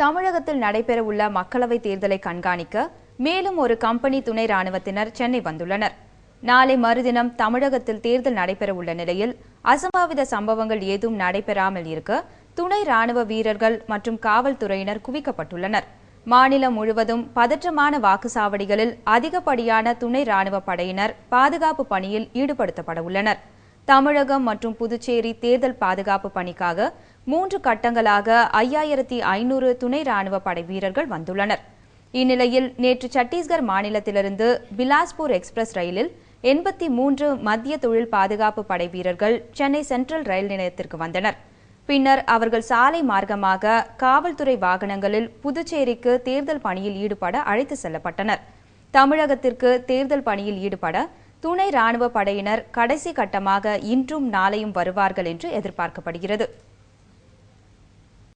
தமிழகத்தில் நடைபெறவுள்ள மக்களவைத் தேர்தலை கண்காணிக்க மேலும் ஒரு கம்பெனி துணை ராணுவத்தினர் சென்னை வந்துள்ளனர். நாளை மறுதினம் தமிழகத்தில் தேர்தல் நடைபெறவுள்ள நிலையில் அசம்பாவித சம்பவங்கள் ஏதும் நடைபெறாமல் இருக்க துணை ராணுவ வீரர்கள் மற்றும் காவல்துறையினர் குவிக்கப்பட்டுள்ளனர். மாநிலம் முழுவதும் பதற்றமான வாக்குச்சாவடிகளில் அதிகப்படியான துணை ராணுவ படையினர் பாதுகாப்பு பணியில் ஈடுபடுத்தப்பட உள்ளனர் தமிழகம் மற்றும் புதுச்சேரி தேர்தல் பாதுகாப்பு பணிக்காக மூன்று கட்டங்களாக ஐயாயிரத்தி ஐநூறு துணை ராணுவ படை வீரர்கள் வந்துள்ளனர். இந்நிலையில் நேற்று சத்தீஸ்கர் மாநிலத்திலிருந்து பிலாஸ்பூர் எக்ஸ்பிரஸ் ரயிலில் எண்பத்தி மூன்று மத்திய தொழில் பாதுகாப்பு படை வீரர்கள் சென்னை சென்ட்ரல் ரயில் நிலையத்திற்கு வந்தனர். பின்னர் அவர்கள் சாலை மார்க்கமாக காவல்துறை வாகனங்களில் புதுச்சேரிக்கு தேர்தல் பணியில் ஈடுபட அழைத்து செல்லப்பட்டனர். தமிழகத்திற்கு தேர்தல் பணியில் ஈடுபட துணை ராணுவ படையினர் கடைசி கட்டமாக இன்றும் நாளையும் வருவார்கள் என்று எதிர்பார்க்கப்படுகிறது.